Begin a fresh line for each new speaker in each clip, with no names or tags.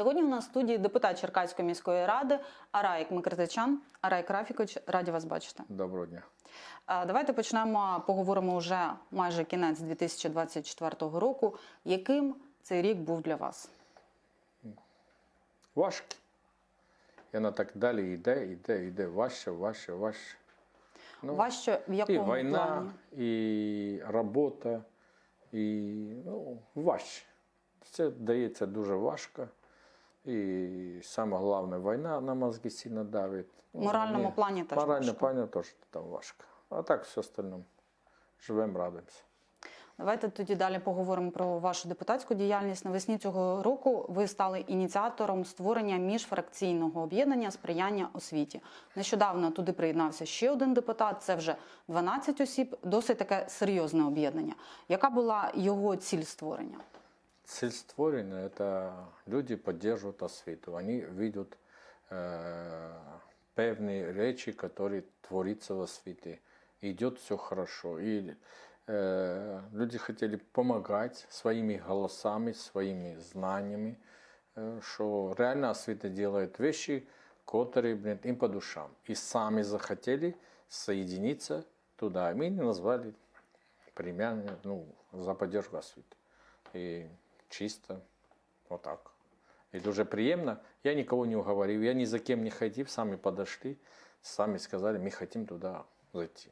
Сьогодні у нас в студії депутат Черкаської міської ради Араїк Микритичан. Араїк Рафікович, раді вас бачити.
Доброго дня.
Давайте почнемо. Поговоримо вже майже кінець 2024 року. Яким цей рік був для вас?
Важкі. І воно так далі йде, йде, йде важче, важче, важче. Ну,
Важче в
і війна,
плані?
і робота, і ну, важче. Це дається дуже важко. І саме головне, війна на мозги сильно давить.
В моральному теж
В моральному
важко.
плані теж там важко. А так все остальному. Живемо, радуємося.
Давайте тоді далі поговоримо про вашу депутатську діяльність. Навесні цього року ви стали ініціатором створення міжфракційного об'єднання сприяння освіті. Нещодавно туди приєднався ще один депутат. Це вже 12 осіб. Досить таке серйозне об'єднання. Яка була його ціль створення?
Цель створения – это люди поддерживают освіту. Вони видят э, певні речі, які творяться в освіті. Идет все хорошо. И э, люди хотели помогать своими голосами, своими знаниями, э, что реально освіта делает вещи, которые блин, им по душам. И сами захотели соединиться туда. И мы назвали премия ну, за поддержку освіти. І чисто, вот так. И дуже приємно. Я нікого не уговорил, я ні за ким не ходил, самі подошли, самі сказали, ми хотим туди зайти.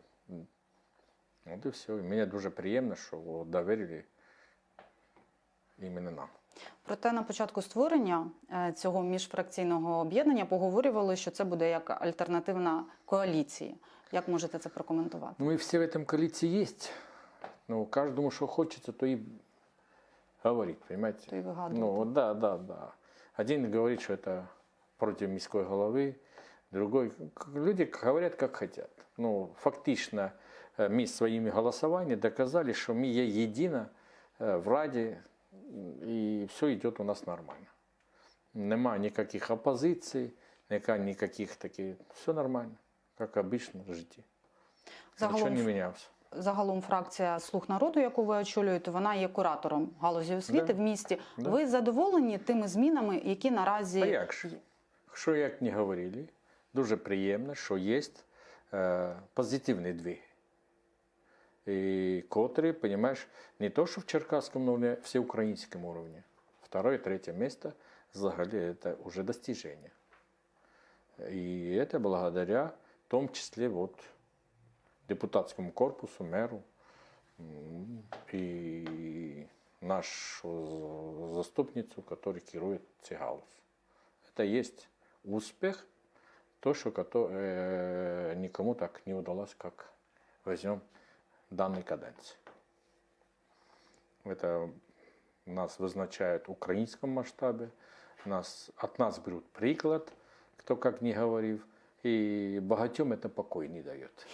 Вот і все. І мені дуже приємно, що довірили іменно нам.
Проте на початку створення е, цього міжфракційного об'єднання поговорювали, що це буде як альтернативна коаліція. Як можете це прокоментувати?
Ну, і всі в цій коаліції є. Ну, кожному, що хочеться, то і говорит, понимаете?
То и выгадывает.
Ну, вот да, да, да. Один говорит, что это против міської голови, другой... к- Люди говорят, как хотят. Ну, фактично, э, мы своими голосованиями доказали, что мы е- едино э, в Раді, и все идет у нас нормально. Нема никаких оппозиций, ника- никаких таких... Все нормально, как обычно в житті. Нічого
Загалом
не мінявся.
Загалом фракція Слуг народу, яку ви очолюєте, вона є куратором галузі освіти
Да.
в місті.
Да.
Ви задоволені тими змінами, які наразі
А як ж? Що як не говорили, дуже приємно, що є е, позитивні дві. І котрі, понимаешь, не то, що в Черкасском уровне, всеукраїнському уровне. Второе, третье место взагалі это уже достижение. И это благодаря в том числе вот депутатскому корпусу, мэру м, и нашу заступницу, который керует цигалус. Это есть успех, то, что кото- э, никому так не удалось, как возьмем данной каденции. Это нас вызначают в украинском масштабе, нас, от нас берут приклад, кто как не говорив, и багатьом это покой не дает.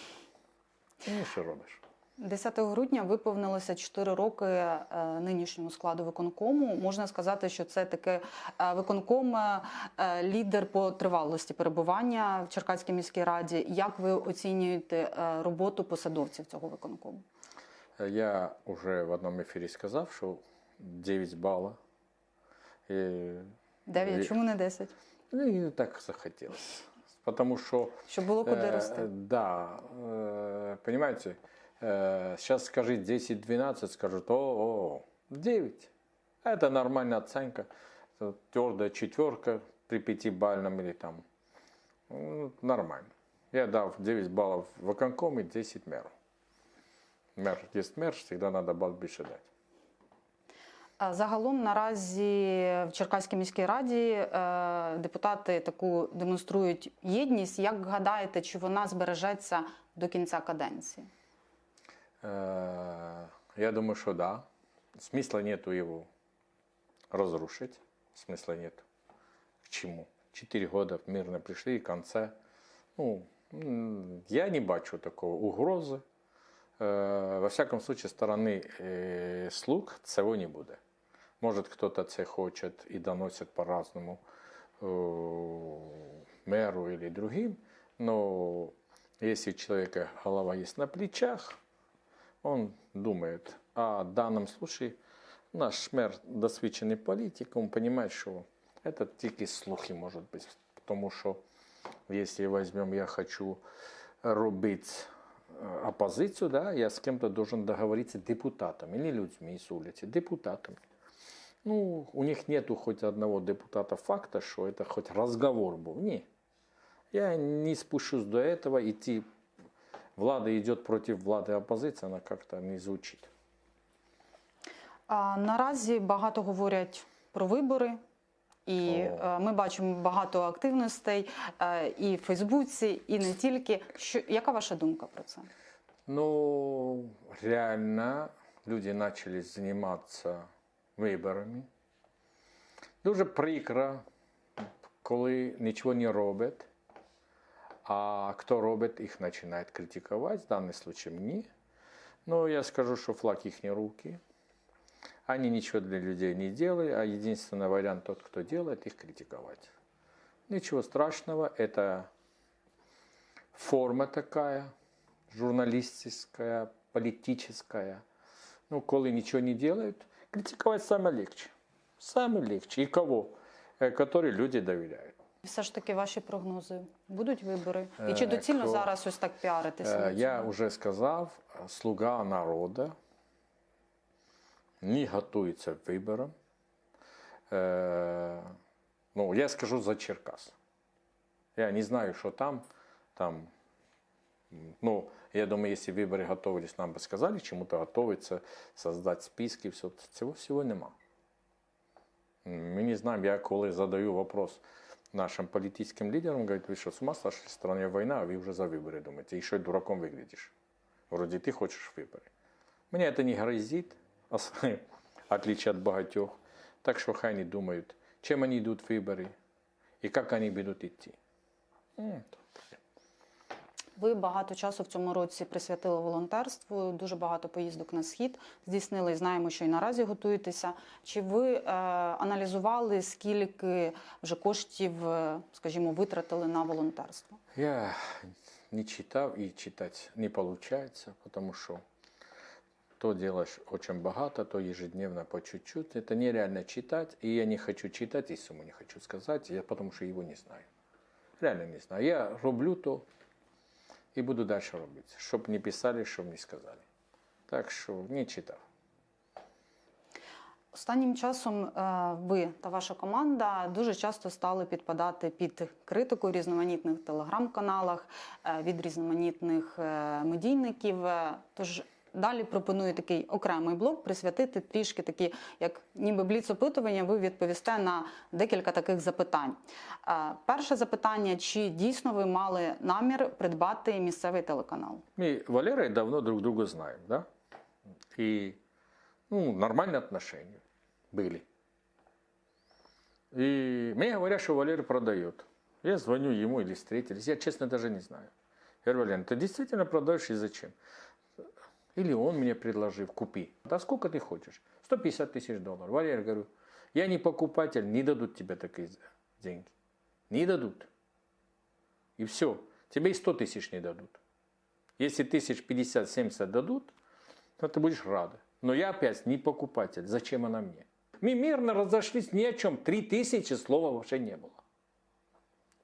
Ну, що робиш?
10 грудня виповнилося 4 роки е, нинішньому складу виконкому. Можна сказати, що це таке е, виконком е, е, лідер по тривалості перебування в Черкаській міській раді. Як ви оцінюєте е, роботу посадовців цього виконкому?
Я уже в одном эфире сказал, что 9 баллов. И,
9,
і-
чому не 10?
ну, и так захотелось. Потому что...
Щоб було куди
э,
рости.
Да, э, понимаете, э, сейчас скажи 10-12, скажут, о, о, 9. Это нормальная оценка. Твердая четверка при пятибальном или там. Ну, Нормально. Я дал 9 баллов в оконком и 10 мэру. Мэр, есть мэр, всегда надо балл більше дати.
А Загалом наразі в Черкаській міській раді е, депутати таку демонструють єдність. Як гадаєте, чи вона збережеться до кінця каденції?
Э, Я думаю, что да. Смысла нету его разрушить. Смысла нет. К чему? Четыре года мирно пришли и в конце. Ну, м, я не бачу такого угрози. Е, Во всяком случае, сторони е, слуг цього не буде. Може, хтось це хоче і доносить по-разному е, мэру или другим, но если у человека голова есть на плечах, он думает. А в данном случае наш мэр досвідчений політик, он понимает, что Это тільки слухи, может быть. Потому что, если возьмем, я хочу робить э, оппозицию, да, я с кем-то должен договориться депутатами, не людьми с улицы, депутатами. Ну, у них нету хоть одного депутата факта, что это хоть разговор был. Не. Я не спущусь до этого, идти влада идет против влады оппозиция, она как-то не звучит.
А, наразі багато говорять про вибори. І
О.
е, ми бачимо багато активностей е, і в Фейсбуці, і не тільки. Що яка ваша думка про це?
Ну, реально люди начали заниматься виборами. Дуже прикро, коли нічого не роблять, а хто робить, їх починають критикувати. В даному випадку мені. Ну, я скажу, що флаг їхні руки. Они ничего для людей не делают, а единственный вариант тот, кто делает, их критиковать. Ничего страшного, это форма такая, журналистская, политическая. Ну, коли ничего не делают, критиковать самое легче. Самое легче. И кого? Э, Которые люди доверяют.
Все ж таки, ваші прогнози будуть вибори? І
Е,
чи доцільно
ко-
зараз ось так піаритися?
Э,
на
Я
цьому?
уже сказал, э, слуга народа не готуется к выборам. Э, Ну, я скажу за Черкас. Я не знаю, что там. Там, м, ну, я думаю, если выборы готовились, нам бы сказали, чему-то готовиться, создать списки, все, цього всего нема. Мы не знаем, я коли задаю вопрос нашим политическим лидерам, говорит, вы что, с ума сошли, в стране война, а вы уже за выборы думаете, еще и дураком выглядишь. Вроде ты хочешь выборы. Мне это не грозит, в отличие от богатех. Так что хай не думают, чем они идут в выборы и как они будут идти. М,
Ви багато часу в цьому році присвятили волонтерству, дуже багато поїздок на схід здійснили. і Знаємо, що і наразі готуєтеся. Чи ви е, аналізували, скільки вже коштів, е, скажімо, витратили на волонтерство?
Я не читал и читать не получается, потому что то делаешь очень богато, то ежедневно по чуть-чуть. Это нереально читать, и я не хочу читать, и сумму не хочу сказать, я потому что его не знаю. Реально не знаю. Я роблю то и буду дальше робити, щоб не писали, щоб не сказали. Так що не читав.
Останнім часом е, ви та ваша команда дуже часто стали підпадати під критику в різноманітних телеграм-каналах е, від різноманітних е, медійників. Тож далі пропоную такий окремий блок присвятити трішки такі, як ніби бліц-опитування. Ви відповісте на декілька таких запитань. Е, Перше запитання: чи дійсно ви мали намір придбати місцевий телеканал?
Мы Валерой давно друг друга знаем, да? И ну, нормальные отношения были. И мне говорят, что Валера продает. Я звоню ему или встретились. Я, честно, даже не знаю. Я говорю, Валерий, ты действительно продаешь и зачем? Или он мне предложил, купи. Да сколько ты хочешь? 150 тысяч долларов. Валерий, говорю, я не покупатель, не дадут тебе такие деньги. Не дадут. И все. Тебе и 100 тысяч не дадут. Если тысяч 50-70 дадут, то ты будешь рада. Но я опять не покупатель. Зачем она мне? Мы мирно разошлись ни о чем. Три тысячи слова вообще не было.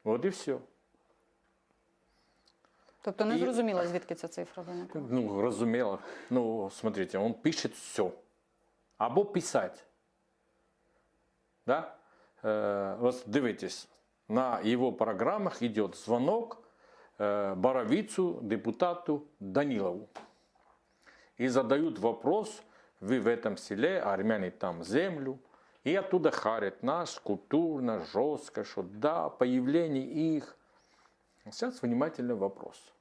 Вот и все.
Тобто не
І-
зрозуміло, звідки ця цифра виникла.
Ну, разумело. Ну, смотрите, он пишет все. Або писать. Да? Е, ось дивитесь, на его программах идет звонок э, Боровицу, депутату Данилову. И задают вопрос, вы в этом селе, армяне там землю. И оттуда харят нас культурно, жестко, что да, появление их. Сейчас внимательный вопрос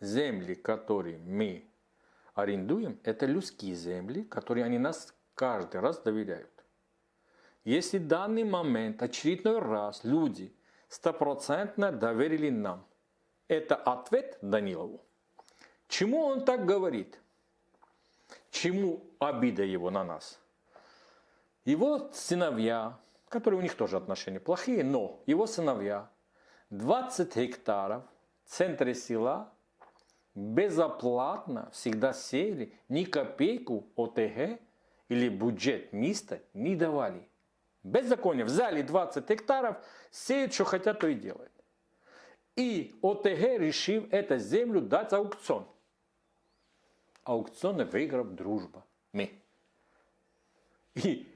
земли, которые мы арендуем, это людские земли, которые они нас каждый раз доверяют. Если в данный момент, очередной раз, люди стопроцентно доверили нам, это ответ Данилову. Чему он так говорит? Чему обида его на нас? Его сыновья, которые у них тоже отношения плохие, но его сыновья 20 гектаров в центре села безоплатно всегда сели, ни копейку ОТГ или бюджет места не давали. Беззаконие. Взяли 20 гектаров, сеют, что хотят, то и делают. И ОТГ решил эту землю дать аукцион. Аукцион выиграв дружба. Ми. І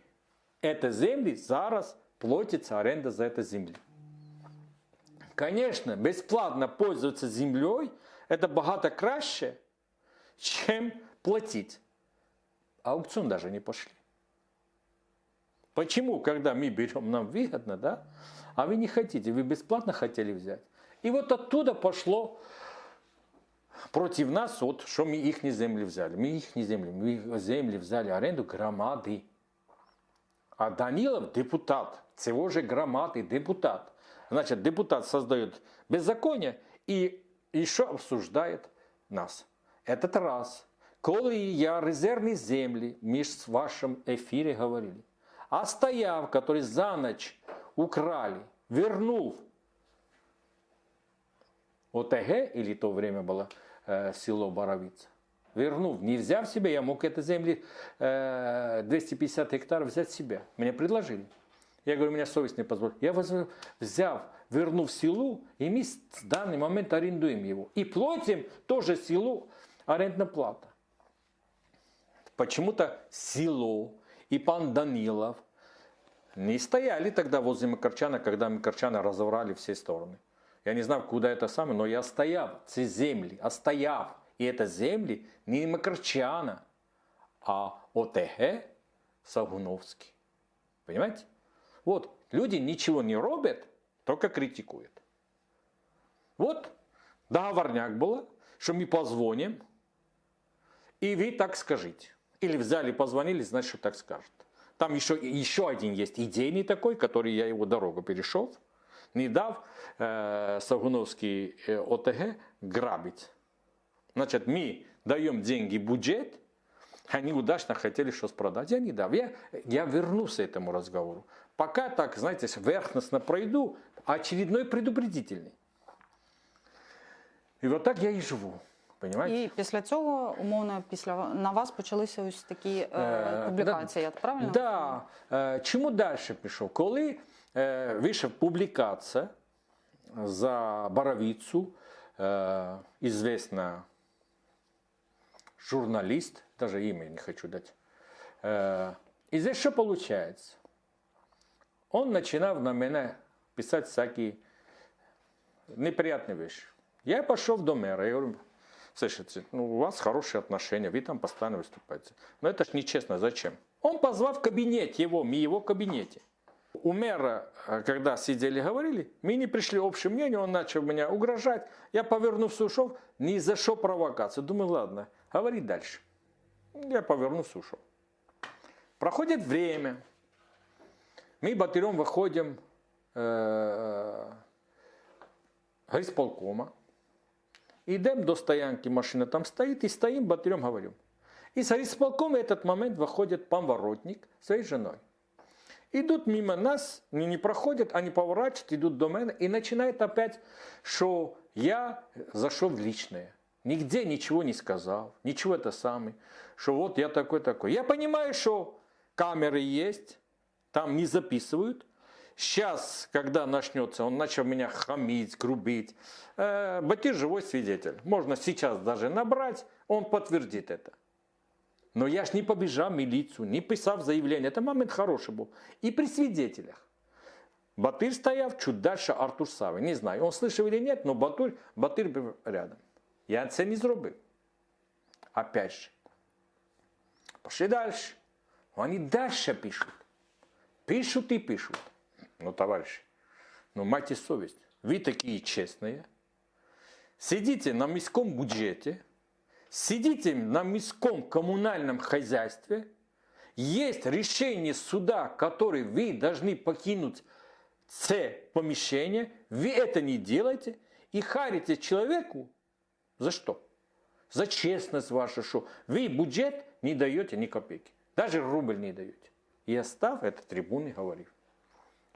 эта землі зараз платится аренда за эту землю. Конечно, бесплатно пользоваться землей это багато краще, чем платить. Аукцион даже не пошли. Почему, когда мы берем, нам выгодно, да? А вы не хотите, вы бесплатно хотели взять. И вот оттуда пошло против нас, вот, что мы их земли взяли. Мы их земли, мы земли взяли аренду громады. А Данилов депутат, цього же громады депутат. Значит, депутат создает беззаконие и еще обсуждает нас. Этот раз. Коли я резервні землі, ми ж в вашому ефірі говорили, а стояв, который за ночь украли, вернув ОТГ, или то время было э, село Боровица, вернув, не взяв себе, я мог это земли э, 250 гектаров взять себе. Мне предложили. Я говорю, у меня совесть не позволит. Я возьму- взяв, вернув селу, и мы в данный момент арендуем его. И платим тоже селу арендная плата. Почему-то село и пан Данилов не стояли тогда возле Макарчана, когда Макарчана разобрали все стороны. Я не знаю, куда это самое, но я стояв, ці землі, а стояв. І это землі не Макарчана, а ОТГ Сагуновский. Понимаете? Вот, люди ничего не робят, только критикуют. Вот, договорняк было, что мы позвоним, и вы так скажите. Или взяли, позвонили, значит, что так скажет. Там еще, еще один есть идейный такой, который я его дорогу перешел, не дав э, Сагуновский э, ОТГ грабить. Значит, мы даем деньги бюджет, они удачно хотели что-то продать. Я не дав. Я, я вернулся этому разговору. Пока так, знаете, верхностно пройду, очередной предупредительный. И вот так я и живу. Понимаете?
І після цього, умовно, після на вас почалися ось такі е,
Е,
публікації. Я правильно?
Да. Е, Чому далі пішов? Коли е, вийшла публікація за Боровицу, е, известна журналист, даже имя не хочу дать. Е, І здесь що получается? Он починав на мене писати всякі неприятные вещи. Я пошел до мэра, я говорю, слушайте, ну, у вас хорошие отношения, вы там постоянно выступаете. Но это ж нечестно, зачем? Он позвал в кабинет его, мы его кабинете. У мэра, э, когда сидели говорили, мы не пришли к общему мнению, он начал меня угрожать. Я, повернулся, ушел, ни за что провокация. Думаю, ладно, говори дальше. Я повернулся, ушел. Проходит время. Мы батырем выходим э, горисполкома. Идем до стоянки, машина там стоит, и стоим, батырем говорим. И с горисполкома этот момент выходит пан Воротник с своей женой. Идут мимо нас, не, не проходят, они поворачивают, идут до меня и начинают опять, что я зашел в личное. Нигде ничего не сказал, ничего это самый, что вот я такой-такой. Я понимаю, что камеры есть, там не записывают. Сейчас, когда начнется, он начал меня хамить, грубить. Э, Батир живой свидетель. Можно сейчас даже набрать, он подтвердит это. Но я ж не побежал в милицию, не писав заявление. Это момент хороший был. И при свидетелях. Батыр стояв чуть дальше Артур Сави. Не знаю, он слышал или нет, но Батыр, Батыр был рядом. Я це не зробив. Опять же. Пошли дальше. Они дальше пишут. Пишут и пишут. Ну, товарищи, ну, майте совесть. Вы такие честные. Сидите на міському бюджете, сидите на міськом коммунальном хозяйстве, есть решение суда, которое вы должны покинуть це помещение, вы это не делаете и харите человеку за что? За честность вашу, что вы бюджет не даете ни копейки, даже рубль не даете. И остав это трибуны говорил.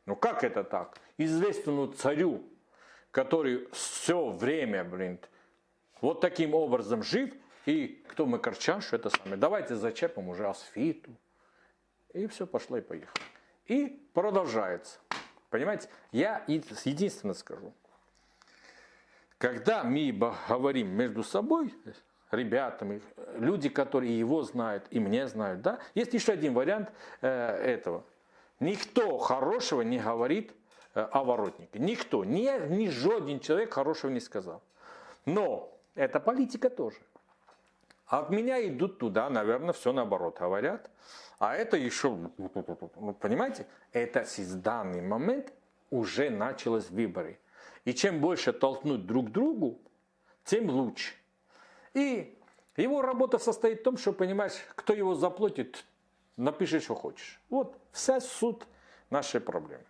Ну как это так? Известному царю, который все время, блин, вот таким образом жив, и кто Макарчан, что это самое, давайте зачепим уже асфиту. И все пошло и поехало. И продолжается. Понимаете? Я единственное скажу. Когда мы говорим между собой, ребятами, люди, которые его знают и мне знают, да, есть еще один вариант э, этого. Никто хорошего не говорит э, о воротнике. Никто, ни, ни жоден человек хорошего не сказал. Но это политика тоже. От меня идут туда, наверное, все наоборот говорят. А это еще, понимаете, это в данный момент уже началось выборы. И чем больше толкнуть друг другу, тем лучше. И его работа состоит в том, что, понимаешь, кто его заплатит, напиши, что хочешь. Вот вся суть нашей проблемы.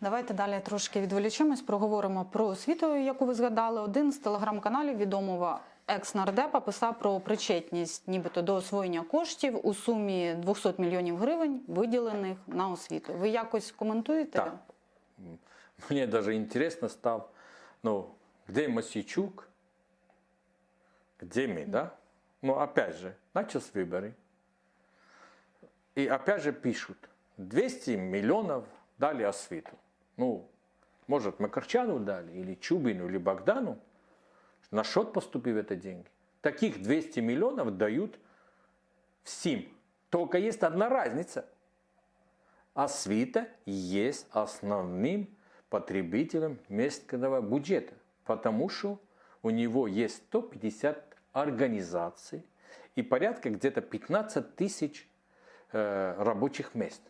Давайте далі трошки відволічимось, проговоримо про освіту, яку ви згадали. Один з телеграм-каналів відомого екс-нардепа писав про причетність, нібито до освоєння коштів у сумі 200 мільйонів гривень, виділених на освіту. Ви якось коментуєте?
Так. Мне даже интересно стало, ну, где Масичук, где мы, да? Но опять же, начались выборы. И опять же пишут, 200 миллионов дали освиту. Ну, может, Макарчану дали, или Чубину, или Богдану. На счет поступили это деньги. Таких 200 миллионов дают всем. Только есть одна разница. Освита есть основным потребителем местного бюджета, потому что у него есть 150 организаций и порядка где-то 15 тысяч э, рабочих мест.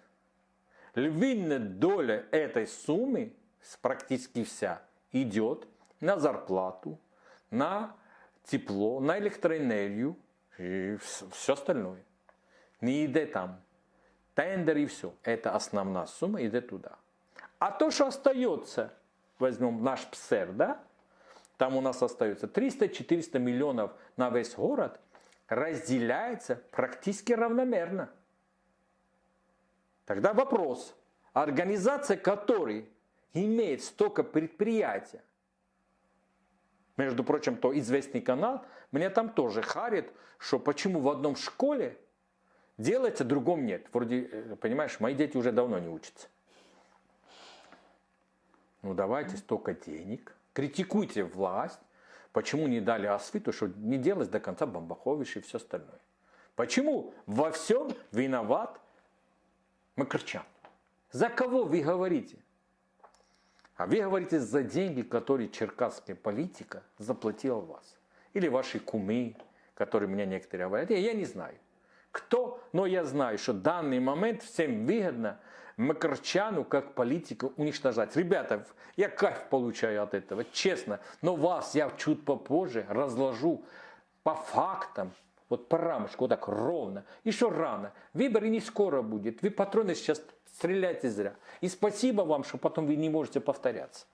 Львиная доля этой суммы, практически вся, идет на зарплату, на тепло, на электроэнергию и все остальное. Не идет там. Тендер и все. Это основная сумма идет туда. А то, что остается, возьмем наш ПСЕР, да? Там у нас остается 300-400 миллионов на весь город, разделяется практически равномерно. Тогда вопрос. Организация, которая имеет столько предприятий, между прочим, то известный канал, мне там тоже харит, что почему в одном школе делается, в другом нет. Вроде, э, понимаешь, мои дети уже давно не учатся. Ну давайте столько денег, критикуйте власть, почему не дали освиту, что не делать до конца бомбахович и все остальное. Почему во всем виноват Макарчан? За кого вы говорите? А вы говорите за деньги, которые черкасская политика заплатила вас. Или ваши кумы, которые мне некоторые говорят. Я не знаю, кто, но я знаю, что в данный момент всем выгодно Макарчану как политика уничтожать. Ребята, я кайф получаю от этого, честно. Но вас я чуть попозже разложу по фактам, вот по рамочку, вот так ровно. Еще рано. Выборы не скоро будет. Вы патроны сейчас стреляете зря. И спасибо вам, что потом вы не можете повторяться.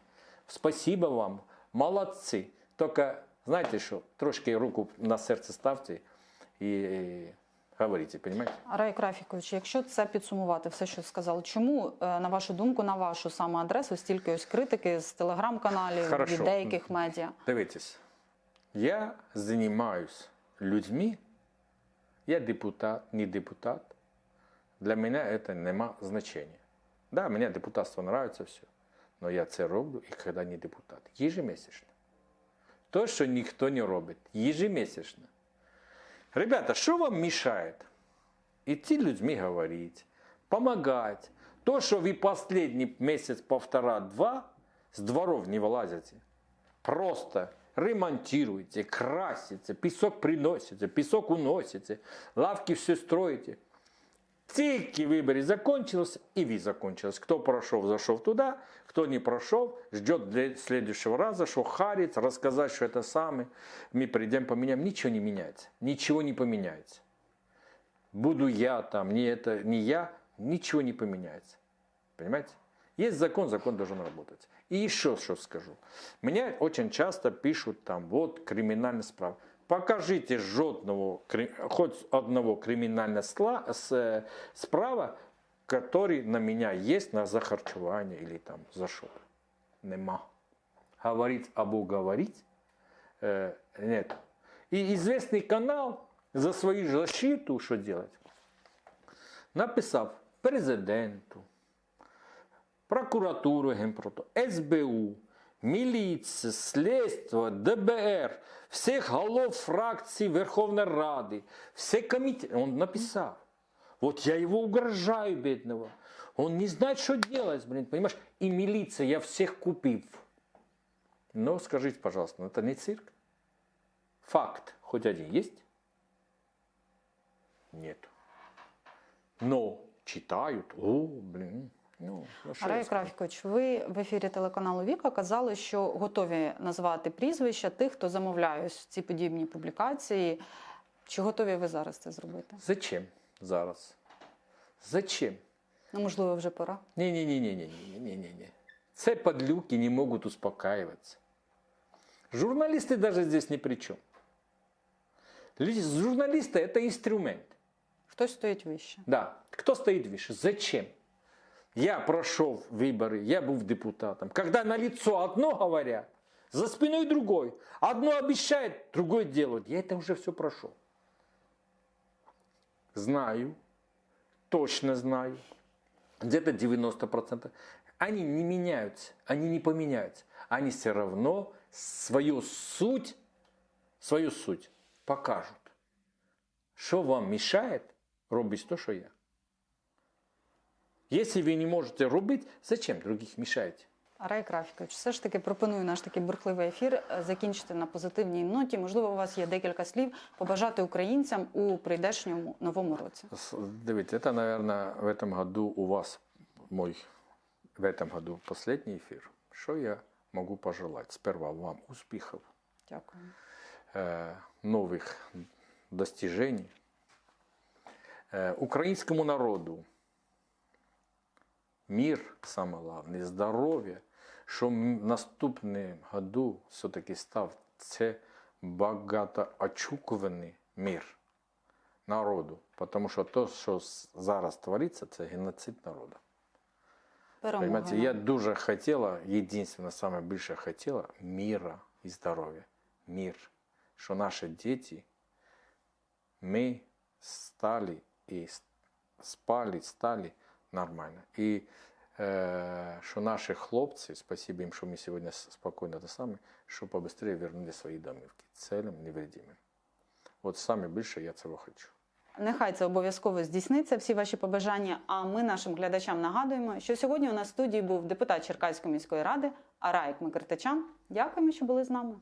Спасибо вам. Молодцы. Только, знаете что, трошки руку на сердце ставьте и говорите, понимаете?
Рай Крафікович, якщо це підсумувати, все, що сказали, чому, е, на вашу думку, на вашу саме адресу стільки ось критики з телеграм-каналів, від деяких медіа?
Дивитесь, я занимаюсь людьми, я депутат, не депутат. Для меня это нема значения. Да, мне депутатство нравится все, но я це роблю і когда не депутат. Ежемесячно. То, що ніхто не робить. Ежемесячно. Ребята, что вам мешает? Идти людьми говорить, помогать. То, что вы последний месяц, полтора, два с дворов не вылазите. Просто ремонтируете, красите, песок приносите, песок уносите, лавки все строите. Тільки вибори закончились, и ви закончились. Кто прошел, зашел туда, кто не прошел, ждет для следующего раза, что харить, рассказать, что это самое. Мы придем, поменяем. Ничего не меняется. Ничего не поменяется. Буду я там, не это, не я, ничего не поменяется. Понимаете? Есть закон, закон должен работать. И еще что скажу. Мне очень часто пишут там, вот криминальная справа. Покажите жодного, хоть одного криминального э, справа, который на меня есть на захарчевание или там за что. Нема. Говорить або говорить э, нет. И известный канал за свою защиту что делать? Написав президенту, прокуратуру Генпроту, СБУ, милиция, следство, ДБР, всех голов фракций Верховной Рады, все комитеты. Он написал. Вот я его угрожаю, бедного. Он не знает, что делать, блин, понимаешь? И милиция, я всех купив. Но скажите, пожалуйста, ну это не цирк? Факт хоть один есть? Нет. Но читают, о, блин, ну, ну, що я
Арай
скажу?
Кравікович, ви в ефірі телеканалу Віка казали, що готові назвати прізвища тих, хто замовляє ось ці подібні публікації. Чи готові ви зараз це зробити?
Зачем зараз? Зачем?
Ну, можливо, вже пора.
Не-не-не-не-не-не-не-не. Це подлюки не могут успокаиваться. Журналисты даже здесь ни при чем. Люди- Журналисты – это инструмент.
Хтось стоїть вище.
Да. Кто стоит выше? Зачем? Я прошел выборы, я был депутатом. Когда на лицо одно говорят, за спиной другой. Одно обещает, другое делают. Я это уже все прошел. Знаю, точно знаю, где-то 90%. Они не меняются, они не поменяются. Они все равно свою суть, свою суть покажут. Что вам мешает робить то, что я? Если вы не можете робить, зачем других мешаете?
Арай Крафікович, все ж таки пропоную наш такий бурхливий ефір е, закінчити на позитивній ноті. Можливо, у вас є декілька слів побажати українцям у прийдешньому новому році.
С- Давайте, это, наверное, в этом году у вас мой, в этом году последний эфир. Что я могу пожелать? Сперва вам успехов,
Дякую.
э, новых достижений, э, украинскому народу мир, самое главное, здоров'я, що в наступному году все-таки став це багатоочікуваний мир народу. Тому що те, що с- зараз твориться, це геноцид народу.
Перемоги.
Понимаете,
нам.
я дуже хотіла, єдине, саме більше хотіла мира і здоров'я. Мир. Що наші діти, ми стали і с- спали, стали Нормально. І е, що наші хлопці, спасибо їм, що ми сьогодні спокійно те саме, що побыстрее вернули свої домівки, целим, невредимим. От саме більше я цього хочу.
Нехай це обов'язково здійсниться, всі ваші побажання. А ми нашим глядачам нагадуємо, що сьогодні у нас в студії був депутат Черкаської міської ради Араїк Микритичан. Дякуємо, що були з нами.